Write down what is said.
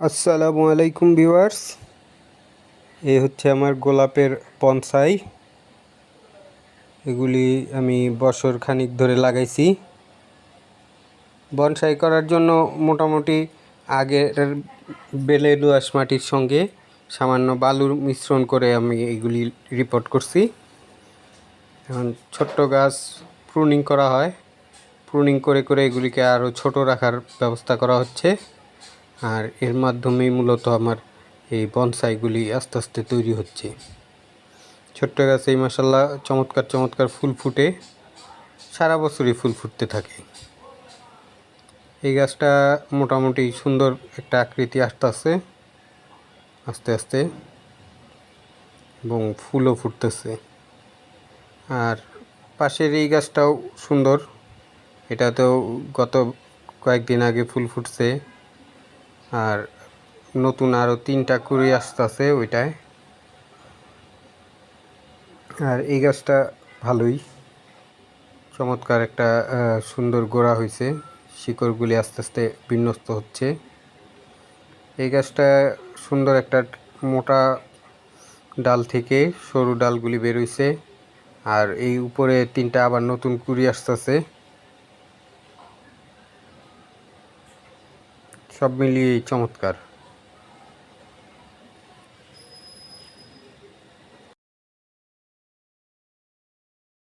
আসসালামু আলাইকুম ভিউয়ার্স। এই হচ্ছে আমার গোলাপের পনসাই। এগুলি আমি বছর খানিক ধরে লাগাইছি। বনসাই করার জন্য মোটামুটি আগের বেলে দোআঁশ মাটির সঙ্গে সামান্য বালুর মিশ্রণ করে আমি এগুলি রিপোর্ট করছি। এখন ছোট্ট গাছ প্রুনিং করা হয়। প্রুনিং করে করে এগুলিকে আরও ছোট রাখার ব্যবস্থা করা হচ্ছে। আর এর মাধ্যমেই মূলত আমার এই বনসাইগুলি আস্তে আস্তে তৈরি হচ্ছে। ছোট্ট গাছে মাসাল্লাহ চমৎকার চমৎকার ফুল ফুটে, সারা বছরই ফুল ফুটতে থাকে। এই গাছটা মোটামুটি সুন্দর একটা আকৃতি আসতে আসতে আস্তে আস্তে, এবং ফুলও ফুটতেছে। আর পাশের এই গাছটাও সুন্দর, এটাতেও গত কয়েকদিন আগে ফুল ফুটছে। আর নতুন আরও তিনটা কুড়ি আসতেছে ওইটায়। আর এই গাছটা ভালোই। চমৎকার একটা সুন্দর গোড়া হয়েছে শিকড়গুলি আস্তে আস্তে বিন্যস্ত হচ্ছে। এই গাছটা সুন্দর একটা মোটা ডাল থেকে সরু ডালগুলি বেরোইছে আর এই উপরে তিনটা আবার নতুন কুড়ি আসতেছে। সব মিলিয়ে চমৎকার।